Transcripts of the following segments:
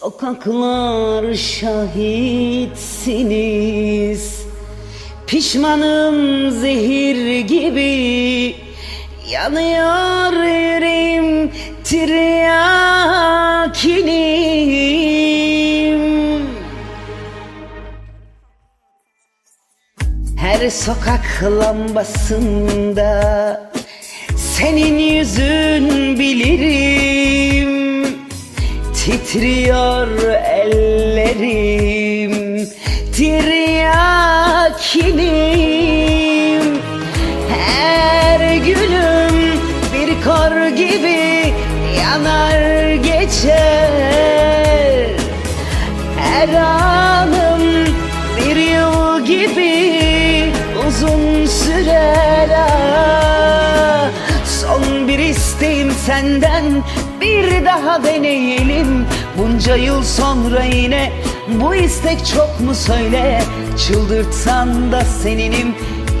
Sokaklar şahitsiniz. Pişmanım zehir gibi. Yanıyor yüreğim tiryakinim. Her sokak lambasında Senin yüzün bilirim Titriyor ellerim Tiryakinim. Her günüm bir kor gibi Yanar geçer. Her anım bir yıl gibi uzun sürer senden bir daha deneyelim. Bunca yıl sonra yine bu istek çok mu söyle? Çıldırtsan da seninim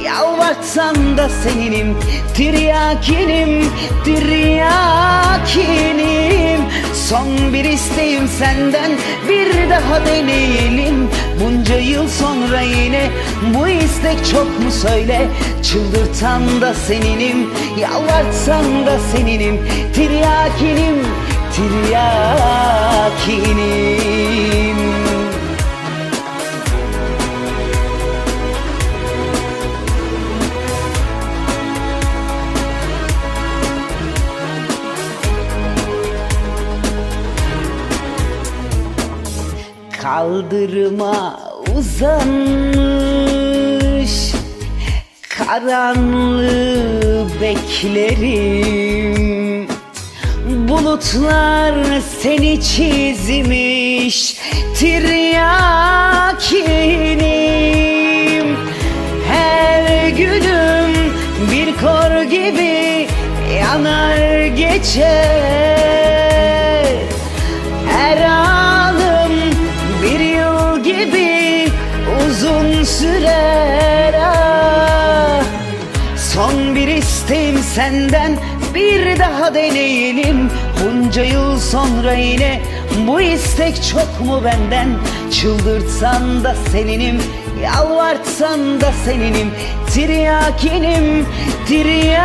Yalvartsan da seninim. Tiryakinim, tiryakinim. Son bir isteğim senden bir daha deneyelim. Bunca yıl sonra yine bu istek çok mu söyle? Çıldırtan da seninim, yalvartsan da seninim. Tiryakinim, tiryakinim. Kaldırıma uzanmış Karanlığı beklerim. Bulutlar seni çizmiş Tiryakinim. Her günüm bir kor gibi Yanar geçer uzun sürer ah. Son bir isteğim senden bir daha deneyelim. Bunca yıl sonra yine bu istek çok mu benden? Çıldırtsan da seninim Yalvartsan da seninim. Tiryakinim, tiryakinim.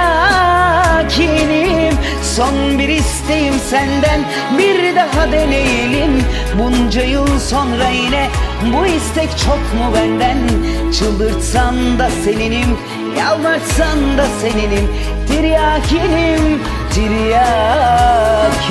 Son isteğim senden bir daha deneyelim. Bunca yıl sonra yine bu istek çok mu benden? Çıldırtsan da seninim Yalvartsan da seninim. Tiryakinim, tiryakinim